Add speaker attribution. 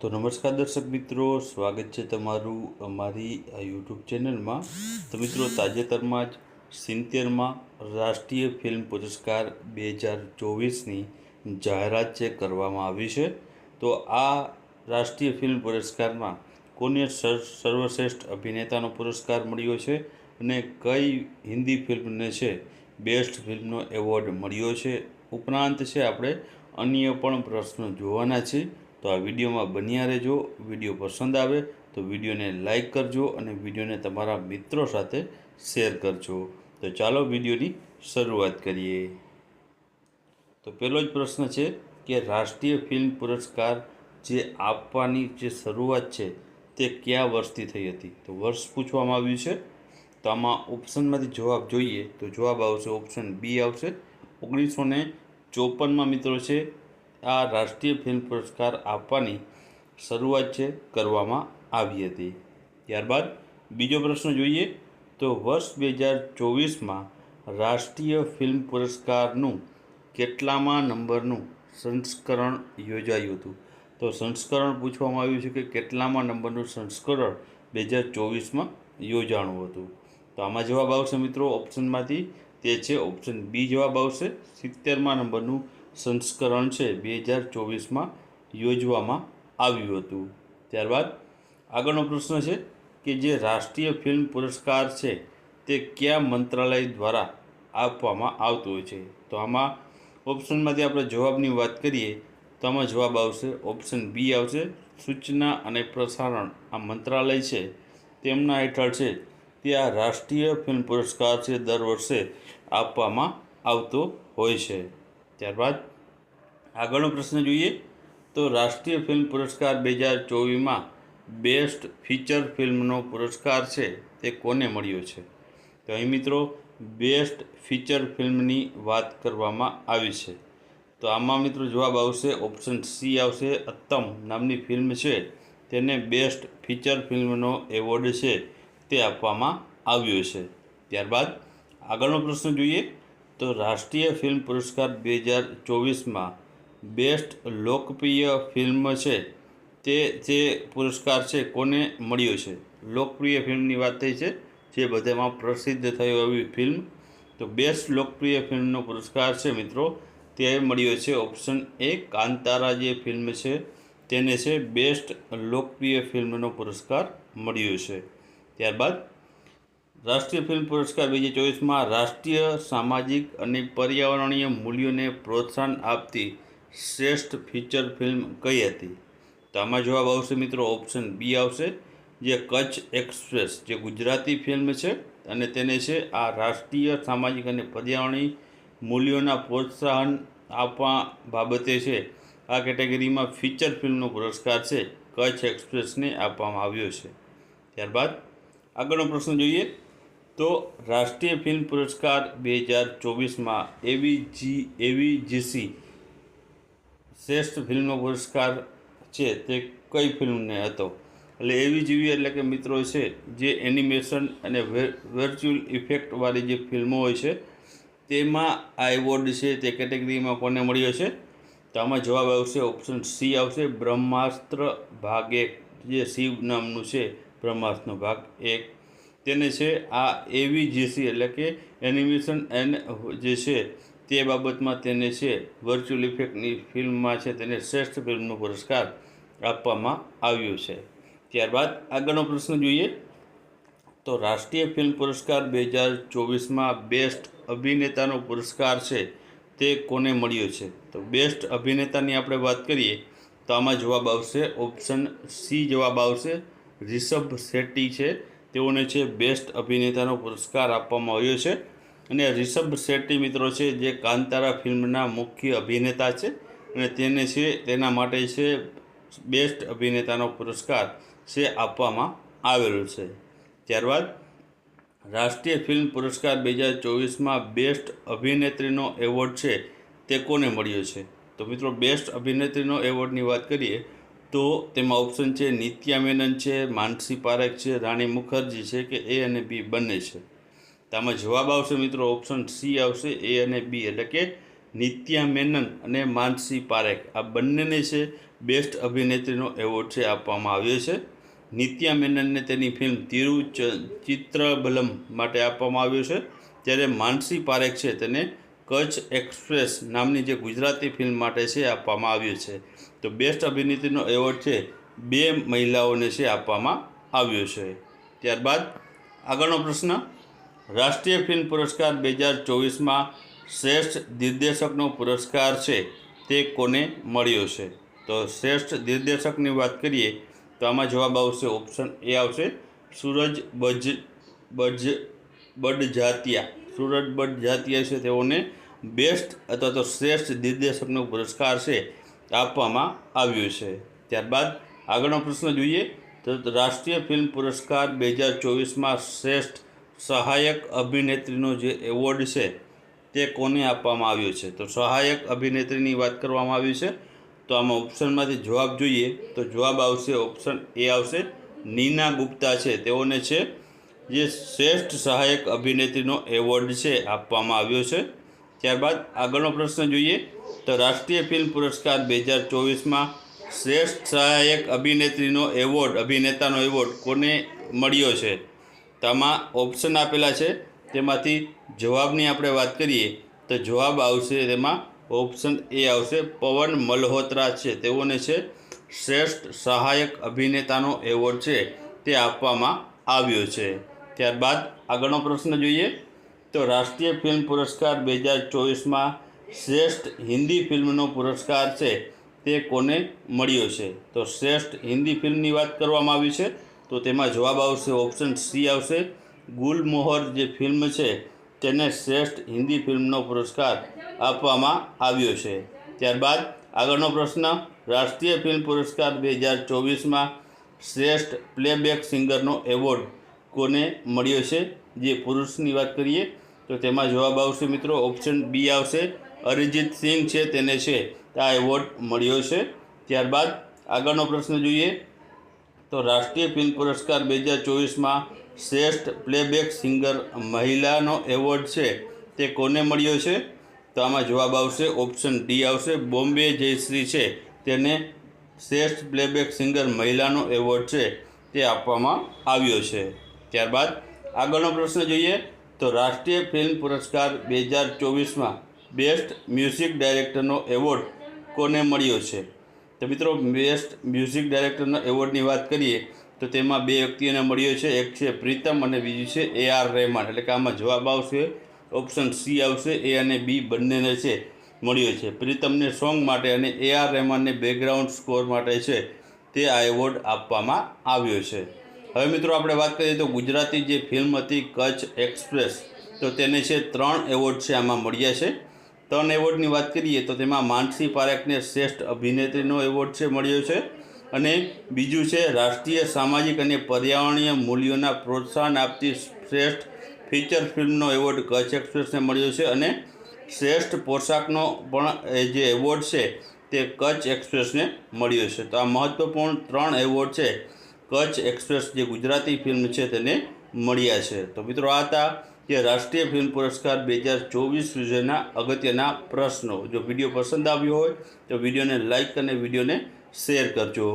Speaker 1: તો નમસ્કાર દર્શક મિત્રો, સ્વાગત છે તમારું અમારી આ યુટ્યુબ ચેનલમાં. તો મિત્રો, તાજેતરમાં જ સિત્તેરમાં રાષ્ટ્રીય ફિલ્મ પુરસ્કાર બે હજાર ચોવીસની જાહેરાત છે કરવામાં આવી છે, તો આ રાષ્ટ્રીય ફિલ્મ પુરસ્કારમાં કોને સર, સર્વશ્રેષ્ઠ અભિનેતાનો પુરસ્કાર મળ્યો છે અને કઈ હિન્દી ફિલ્મને છે બેસ્ટ ફિલ્મનો એવોર્ડ મળ્યો છે, ઉપરાંત છે આપણે અન્ય પણ પ્રશ્નો જોવાના છે. તો આ વિડીયોમાં બન્યા રહેજો. વીડિયો પસંદ આવે તો વિડીયોને લાઇક કરજો અને વિડીયોને તમારા મિત્રો સાથે શેર કરજો. તો ચાલો વિડીયોની શરૂઆત કરીએ. તો પહેલો જ પ્રશ્ન છે કે રાષ્ટ્રીય ફિલ્મ પુરસ્કાર જે આપવાની જે શરૂઆત છે તે કયા વર્ષથી થઈ હતી? તો વર્ષ પૂછવામાં આવ્યું છે. તો આમાં ઓપ્શનમાંથી જવાબ જોઈએ તો જવાબ આવશે ઓપ્શન બી આવશે. ઓગણીસો ને ચોપનમાં મિત્રો છે આ રાષ્ટ્રીય ફિલ્મ પુરસ્કાર આપવાની શરૂઆત છે કરવામાં આવી હતી. ત્યારબાદ બીજો પ્રશ્ન જોઈએ તો વર્ષ બે હજાર ચોવીસમાં રાષ્ટ્રીય ફિલ્મ પુરસ્કારનું કેટલામાં નંબરનું સંસ્કરણ યોજાયું હતું? તો સંસ્કરણ પૂછવામાં આવ્યું છે કે કેટલામાં નંબરનું સંસ્કરણ બે હજાર ચોવીસમાં યોજાણું હતું? તો આમાં જવાબ આવશે મિત્રો ઓપ્શનમાંથી. તે છે ઓપ્શન બી જવાબ આવશે. સિત્તેરમાં નંબરનું સંસ્કરણ છે બે હજાર ચોવીસમાં યોજવામાં આવ્યું હતું. ત્યારબાદ આગળનો પ્રશ્ન છે કે જે રાષ્ટ્રીય ફિલ્મ પુરસ્કાર છે તે કયા મંત્રાલય દ્વારા આપવામાં આવતો હોય છે? તો આમાં ઓપ્શનમાંથી આપણે જવાબની વાત કરીએ તો આમાં જવાબ આવશે, ઓપ્શન બી આવશે, સૂચના અને પ્રસારણ. આ મંત્રાલય છે તેમના હેઠળ છે તે આ રાષ્ટ્રીય ફિલ્મ પુરસ્કાર છે દર વર્ષે આપવામાં આવતો હોય છે. ત્યારબાદ આગળનો પ્રશ્ન જોઈએ તો રાષ્ટ્રીય ફિલ્મ પુરસ્કાર બે હજાર ચોવીસમાં બેસ્ટ ફીચર ફિલ્મનો પુરસ્કાર છે તે કોને મળ્યો છે? તો અહીં મિત્રો બેસ્ટ ફીચર ફિલ્મની વાત કરવામાં આવી છે. તો આમાં મિત્રો જવાબ આવશે, ઓપ્શન સી આવશે, અત્તમ નામની ફિલ્મ છે તેને બેસ્ટ ફીચર ફિલ્મનો એવોર્ડ છે તે આપવામાં આવ્યો છે. ત્યારબાદ આગળનો પ્રશ્ન જોઈએ તો રાષ્ટ્રીય ફિલ્મ પુરસ્કાર બે હજાર ચોવીસમાં બેસ્ટ લોકપ્રિય ફિલ્મ છે. તે જે પુરસ્કાર છે કોને મળ્યો છે? લોકપ્રિય ફિલ્મની વાત થઈ છે, જે બધામાં પ્રસિદ્ધ થયો એવી ફિલ્મ. તો બેસ્ટ લોકપ્રિય ફિલ્મનો પુરસ્કાર છે મિત્રો, તે મળ્યો છે ઓપ્શન એ, કાંતારા જે ફિલ્મ છે, તેને છે બેસ્ટ લોકપ્રિય ફિલ્મનો પુરસ્કાર મળ્યો છે. ત્યારબાદ રાષ્ટ્રીય ફિલ્મ પુરસ્કાર બે હજાર ચોવીસમાં રાષ્ટ્રીય, સામાજિક અને પર્યાવરણીય મૂલ્યોને પ્રોત્સાહન આપતી શ્રેષ્ઠ ફીચર ફિલ્મ કઈ હતી? તો આમાં જવાબ આવશે મિત્રો ઓપ્શન બી આવશે, જે કચ્છ એક્સપ્રેસ, જે ગુજરાતી ફિલ્મ છે અને તેને છે આ રાષ્ટ્રીય, સામાજિક અને પર્યાવરણીય મૂલ્યોના પ્રોત્સાહન આપવા બાબતે છે. આ કેટેગરીમાં ફીચર ફિલ્મનો પુરસ્કાર છે, કચ્છ એક્સપ્રેસને આપવામાં આવ્યો છે. ત્યારબાદ આગળનો પ્રશ્ન જોઈએ. તો રાષ્ટ્રીય ફિલ્મ પુરસ્કાર બે હજાર ચોવીસમાં એવી જી એવી જીસી શ્રેષ્ઠ ફિલ્મનો પુરસ્કાર છે. તે કઈ ફિલ્મને હતો? એટલે એવી જેવી એટલે કે મિત્રો છે, જે એનિમેશન અને વર્ચ્યુઅલ ઇફેક્ટવાળી જે ફિલ્મો હોય છે, તેમાં આ એવોર્ડ છે, તે કેટેગરીમાં કોને મળ્યો છે? તો આમાં જવાબ આવશે ઓપ્શન સી આવશે, બ્રહ્માસ્ત્ર ભાગ એક જે શિવ નામનું છે, બ્રહ્માસ્ત્રનો ભાગ. એક તેને છે આ એવી જેસી એટલે કે એનિમેશન એન્ડ જે છે તે બાબતમાં તેને છે વર્ચ્યુઅલ ઇફેક્ટની ફિલ્મમાં છે તેને શ્રેષ્ઠ ફિલ્મનો પુરસ્કાર આપવામાં આવ્યો છે. ત્યારબાદ આગળનો પ્રશ્ન જોઈએ તો રાષ્ટ્રીય ફિલ્મ પુરસ્કાર બે હજાર ચોવીસમાં બેસ્ટ અભિનેતાનો પુરસ્કાર છે તે કોને મળ્યો છે? તો બેસ્ટ અભિનેતાની આપણે વાત કરીએ તો આમાં જવાબ આવશે ઓપ્શન સી જવાબ આવશે રિષભ શેટ્ટી છે. તેઓને છે બેસ્ટ અભિનેતાનો પુરસ્કાર આપવામાં આવ્યો છે. અને રિષભ શેટ્ટી મિત્રો છે, જે કાંતારા ફિલ્મના મુખ્ય અભિનેતા છે અને તેને છે, તેના માટે છે બેસ્ટ અભિનેતાનો પુરસ્કાર છે આપવામાં આવેલો છે. ત્યારબાદ રાષ્ટ્રીય ફિલ્મ પુરસ્કાર બે હજાર ચોવીસમાં બેસ્ટ અભિનેત્રીનો એવોર્ડ છે તે કોને મળ્યો છે? તો મિત્રો બેસ્ટ અભિનેત્રીનો એવોર્ડની વાત કરીએ તો તેમાં ઓપ્શન છે, નિત્યા મેનન છે, માનસી પારેખ છે, રાણી મુખર્જી છે કે એ અને બી બંને છે. તેમાં જવાબ આવશે મિત્રો ઓપ્શન સી આવશે એ અને બી એટલે કે નિત્યા મેનન અને માનસી પારેખ. આ બંનેને છે બેસ્ટ અભિનેત્રીનો એવોર્ડ છે આપવામાં આવ્યો છે. નિત્યા મેનનને તેની ફિલ્મ તિરુચ ચિત્રબલમ માટે આપવામાં આવ્યો છે. જ્યારે માનસી પારેખ છે, તેને કચ્છ એક્સપ્રેસ નામની જે ગુજરાતી ફિલ્મ માટે છે આપવામાં આવ્યું છે. તો બેસ્ટ અભિનેત્રીનો એવોર્ડ છે બે મહિલાઓને છે આપવામાં આવ્યો છે. ત્યારબાદ આગળનો પ્રશ્ન, રાષ્ટ્રીય ફિલ્મ પુરસ્કાર બે હજાર ચોવીસમાં શ્રેષ્ઠ દિગ્દર્શકનો પુરસ્કાર છે તે કોને મળ્યો છે? તો શ્રેષ્ઠ દિગ્દર્શકની વાત કરીએ તો આમાં જવાબ આવશે ઓપ્શન એ આવશે, સૂરજ બજ બજ, બડજાતિયા. સૂરજ જાતીય છે તેઓને બેસ્ટ અથવા તો શ્રેષ્ઠ નિર્દેશકનો પુરસ્કાર છે, આપવામાં આવ્યો છે. ત્યારબાદ આગળનો પ્રશ્ન જોઈએ તો રાષ્ટ્રીય ફિલ્મ પુરસ્કાર બે હજાર ચોવીસમાં શ્રેષ્ઠ સહાયક અભિનેત્રીનો જે એવોર્ડ છે, તે કોને આપવામાં આવ્યો છે? તો સહાયક અભિનેત્રીની વાત કરવામાં આવી છે, તો આમાં ઓપ્શનમાંથી જવાબ જોઈએ. તો જવાબ આવશે, ઓપ્શન એ આવશે, નીના ગુપ્તા છે. તેઓને છે જે શ્રેષ્ઠ સહાયક અભિનેત્રીનો એવોર્ડ છે, આપવામાં આવ્યો છે. ત્યારબાદ આગળનો પ્રશ્ન જોઈએ તો રાષ્ટ્રીય ફિલ્મ પુરસ્કાર બે હજાર ચોવીસમાં શ્રેષ્ઠ સહાયક અભિનેત્રીનો એવોર્ડ, અભિનેતાનો એવોર્ડ કોને મળ્યો છે? તેમાં ઓપ્શન આપેલા છે. તેમાંથી જવાબની આપણે વાત કરીએ તો જવાબ આવશે તેમાં ઓપ્શન એ આવશે, પવન મલ્હોત્રા છે. તેઓને છે શ્રેષ્ઠ સહાયક અભિનેતાનો એવોર્ડ છે તે આપવામાં આવ્યો છે. ત્યારબાદ આગળનો પ્રશ્ન જોઈએ તો રાષ્ટ્રીય ફિલ્મ પુરસ્કાર બે હજાર ચોવીસમાં શ્રેષ્ઠ હિન્દી ફિલ્મનો પુરસ્કાર છે તે કોને મળ્યો છે? તો શ્રેષ્ઠ હિન્દી ફિલ્મની વાત કરવામાં આવી છે, તો તેમાં જવાબ આવશે, ઓપ્શન સી આવશે. ગુલમોહર જે ફિલ્મ છે તેને શ્રેષ્ઠ હિન્દી ફિલ્મનો પુરસ્કાર આપવામાં આવ્યો છે. ત્યારબાદ આગળનો પ્રશ્ન, રાષ્ટ્રીય ફિલ્મ પુરસ્કાર બે હજાર ચોવીસમાં શ્રેષ્ઠ પ્લેબેક સિંગરનો એવોર્ડ કોને મળ્યો છે. જે પુરુષની વાત કરીએ, તો તેમાં જવાબ આવશે મિત્રો, ઓપ્શન બી આવશે. અરિજીત સિંહ છે, તેને છે આ એવોર્ડ મળ્યો છે. ત્યારબાદ આગળનો પ્રશ્ન જોઈએ, તો રાષ્ટ્રીય ફિલ્મ પુરસ્કાર બે હજાર ચોવીસમાં શ્રેષ્ઠ પ્લેબેક સિંગર મહિલાનો એવોર્ડ છે, તે કોને મળ્યો છે? તો આમાં જવાબ આવશે, ઓપ્શન ડી આવશે. બોમ્બે જયશ્રી છે, તેને શ્રેષ્ઠ પ્લેબેક સિંગર મહિલાનો એવોર્ડ છે, તે આપવામાં આવ્યો છે. ત્યારબાદ આગળનો પ્રશ્ન જોઈએ તો રાષ્ટ્રીય ફિલ્મ પુરસ્કાર બે હજાર ચોવીસમાં બેસ્ટ મ્યુઝિક ડાયરેક્ટરનો એવોર્ડ કોને મળ્યો છે? તો મિત્રો, બેસ્ટ મ્યુઝિક ડાયરેક્ટરનો એવોર્ડની વાત કરીએ તો તેમાં બે વ્યક્તિઓને મળ્યો છે. એક છે પ્રીતમ અને બીજું છે એ આર રહેમાન. એટલે કે આમાં જવાબ આવશે, ઓપ્શન સી આવશે, એ અને બી બંનેને છે મળ્યો છે. પ્રીતમને સોંગ માટે અને એ આર રહેમાનને બેકગ્રાઉન્ડ સ્કોર માટે છે તે આ એવોર્ડ આપવામાં આવ્યો છે. હવે મિત્રો આપણે વાત કરીએ તો ગુજરાતી જે ફિલ્મ હતી કચ્છ એક્સપ્રેસ તો તેને છે ત્રણ એવોર્ડ છે આમાં મળ્યા છે. ત્રણ એવોર્ડની વાત કરીએ તો તેમાં માનસી પારેખને શ્રેષ્ઠ અભિનેત્રીનો એવોર્ડ છે મળ્યો છે અને બીજું છે રાષ્ટ્રીય સામાજિક અને પર્યાવરણીય મૂલ્યોના પ્રોત્સાહન આપતી શ્રેષ્ઠ ફીચર ફિલ્મનો એવોર્ડ કચ્છ એક્સપ્રેસને મળ્યો છે અને શ્રેષ્ઠ પોશાકનો પણ એ જે એવોર્ડ છે તે કચ્છ એક્સપ્રેસને મળ્યો છે. તો આ મહત્ત્વપૂર્ણ ત્રણ એવોર્ડ છે. કચ્છ એક્સપ્રેસ જે ગુજરાતી ફિલ્મ છે તેને મળ્યા છે. તો મિત્રો આ હતા જે રાષ્ટ્રીય ફિલ્મ પુરસ્કાર બે હજાર ચોવીસ વિશેના અગત્યના પ્રશ્નો. જો વીડિયો પસંદ આવ્યો હોય તો વિડીયોને લાઇક અને વિડીયોને શેર કરજો.